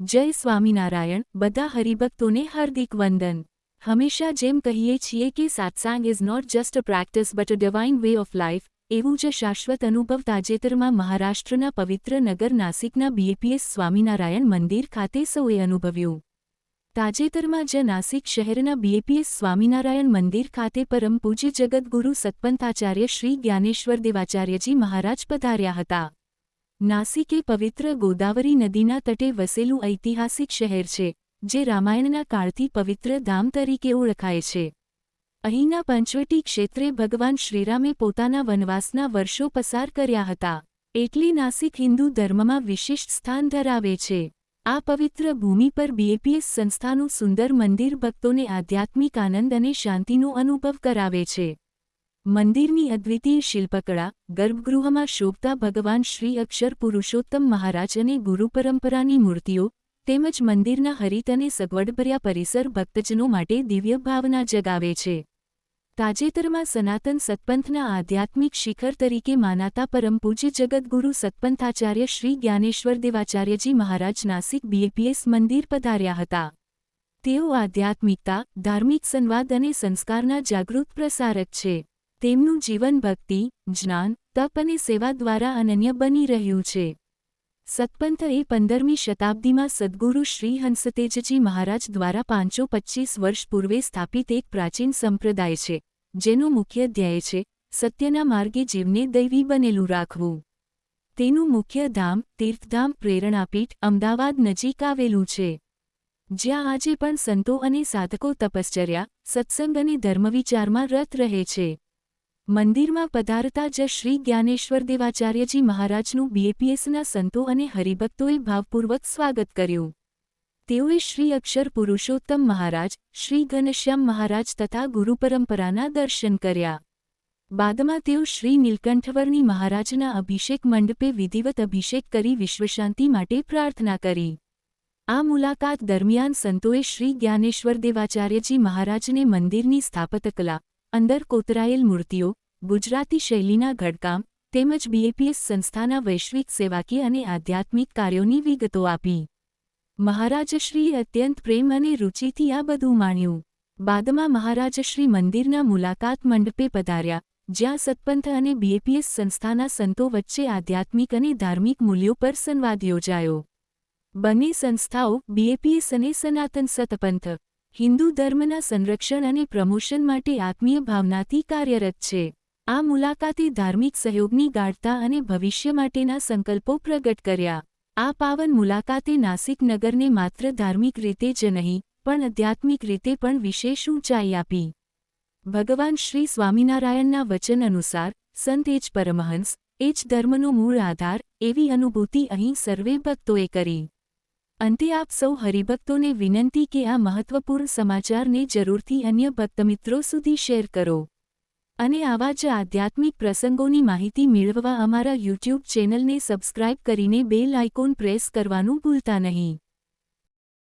જય સ્વામિનારાયણ, બધા હરિભક્તોને હાર્દિક વંદન. હંમેશા જેમ કહીએ છીએ કે satsang is not just a practice but a divine way of life એવું જ શાશ્વત અનુભવ તાજેતરમાં મહારાષ્ટ્રના પવિત્ર નગર નાસિકના બીએપીએસ સ્વામિનારાયણ મંદિર ખાતે સૌએ અનુભવ્યું. તાજેતરમાં જ નાસિક શહેરના બીએપીએસ સ્વામિનારાયણ મંદિર ખાતે પરમ પૂજ્ય જગદગુરુ સત્પંથાચાર્ય શ્રી જ્ઞાનેશ્વર દેવાચાર્યજી મહારાજ પધાર્યા હતા. નાસિક પવિત્ર ગોદાવરી નદીના તટે વસેલું ઐતિહાસિક શહેર છે, જે રામાયણના કાળથી પવિત્ર ધામ તરીકે ઓળખાય છે. અહીંના પંચવટી ક્ષેત્રે ભગવાન શ્રીરામે પોતાના વનવાસના વર્ષો પસાર કર્યા હતા. એટલે નાસિક હિન્દુ ધર્મમાં વિશિષ્ટ સ્થાન ધરાવે છે. આ પવિત્ર ભૂમિ પર બીએપીએસ સંસ્થાનું સુંદર મંદિર ભક્તોને આધ્યાત્મિક આનંદ અને શાંતિનો અનુભવ કરાવે છે. મંદિરની અદ્વિતીય શિલ્પકળા, ગર્ભગૃહમાં શોભતા ભગવાન શ્રી અક્ષર પુરુષોત્તમ મહારાજ અને ગુરુ પરંપરાની મૂર્તિઓ, તેમજ મંદિરના હરિત અને સગવડભર્યા પરિસર ભક્તજનો માટે દિવ્ય ભાવના જગાવે છે. તાજેતરમાં સનાતન સત્પંથના આધ્યાત્મિક શિખર તરીકે માનાતા પરમ પૂજ્ય જગદગુરુ સત્પંથાચાર્ય શ્રી જ્ઞાનેશ્વર દેવાચાર્યજી મહારાજ નાસિક બીએપીએસ મંદિર પધાર્યા હતા. તેઓ આધ્યાત્મિકતા, ધાર્મિક સંવાદ અને સંસ્કારના જાગૃત પ્રસારક છે. તેમનું જીવન ભક્તિ, જ્ઞાન, તપ અને સેવા દ્વારા અનન્ય બની રહ્યું છે. સતપંથ એ પંદરમી શતાબ્દીમાં સદ્ગુરુ શ્રી હંસતેજજી મહારાજ દ્વારા પાંચસો પચ્ચીસ વર્ષ પૂર્વે સ્થાપિત એક પ્રાચીન સંપ્રદાય છે, જેનો મુખ્ય ધ્યેય છે, સત્યના માર્ગે જીવને દૈવી બનેલું રાખવું. તેનું મુખ્ય ધામ, તીર્થધામ, પ્રેરણાપીઠ, અમદાવાદ નજીક આવેલું છે. જ્યાં આજે પણ સંતો અને સાધકો તપશ્ચર્યા, સત્સંગ અને ધર્મવિચારમાં રત રહે છે. મંદિરમાં પધારતા જ શ્રી જ્ઞાનેશ્વર દેવાચાર્યજી મહારાજનું બીએપીએસના સંતો અને હરિભક્તોએ ભાવપૂર્વક સ્વાગત કર્યું. તેઓએ શ્રી અક્ષર પુરુષોત્તમ મહારાજ, શ્રી ઘનશ્યામ મહારાજ તથા ગુરુ પરંપરાના દર્શન કર્યા. બાદમાં તેઓ શ્રી નીલકંઠવર્ણી મહારાજના અભિષેક મંડપે વિધિવત અભિષેક કરી વિશ્વશાંતિ માટે પ્રાર્થના કરી. આ મુલાકાત દરમિયાન સંતોએ શ્રી જ્ઞાનેશ્વર દેવાચાર્યજી મહારાજને મંદિરની સ્થાપતકલા અંદર કોતરાયેલ મૂર્તિઓ, ગુજરાતી શૈલીના ઘડકામ, તેમજ બીએપીએસ સંસ્થાના વૈશ્વિક સેવાકીય અને આધ્યાત્મિક કાર્યોની વિગતો આપી. મહારાજશ્રીએ અત્યંત પ્રેમ અને રુચિથી આ બધું માણ્યું. બાદમાં મહારાજશ્રી મંદિરના મુલાકાત મંડપે પધાર્યા, જ્યાં સતપંથ અને બીએપીએસ સંસ્થાના સંતો વચ્ચે આધ્યાત્મિક અને ધાર્મિક મૂલ્યો પર સંવાદ યોજાયો. બંને સંસ્થાઓ બીએપીએસ અને સનાતન સતપંથ હિન્દુ ધર્મના સંરક્ષણ અને પ્રમોશન માટે આત્મીય ભાવનાથી કાર્યરત છે. આ મુલાકાતે ધાર્મિક સહયોગની ગાઢતા અને ભવિષ્ય માટેના સંકલ્પો પ્રગટ કર્યા. આ પાવન મુલાકાતે નાસિક નગરને માત્ર ધાર્મિક રીતે જ નહીં, પણ આધ્યાત્મિક રીતે પણ વિશેષ ઊંચાઈ આપી. ભગવાન શ્રી સ્વામિનારાયણના વચન અનુસાર, સંત એ જ પરમહંસ એ જ ધર્મનો મૂળ આધાર, એવી અનુભૂતિ અહીં સર્વે ભક્તોએ કરી. અંતે આપ સૌ હરિભક્તોને વિનંતી કે આ મહત્વપૂર્ણ સમાચારને જરૂરથી અન્ય ભક્તમિત્રો સુધી શેર કરો. અને આવા જ આધ્યાત્મિક પ્રસંગોની માહિતી મેળવવા અમારા યુટ્યુબ ચેનલને સબસ્ક્રાઇબ કરીને બેલ આઇકોન પ્રેસ કરવાનું ભૂલતા નહીં.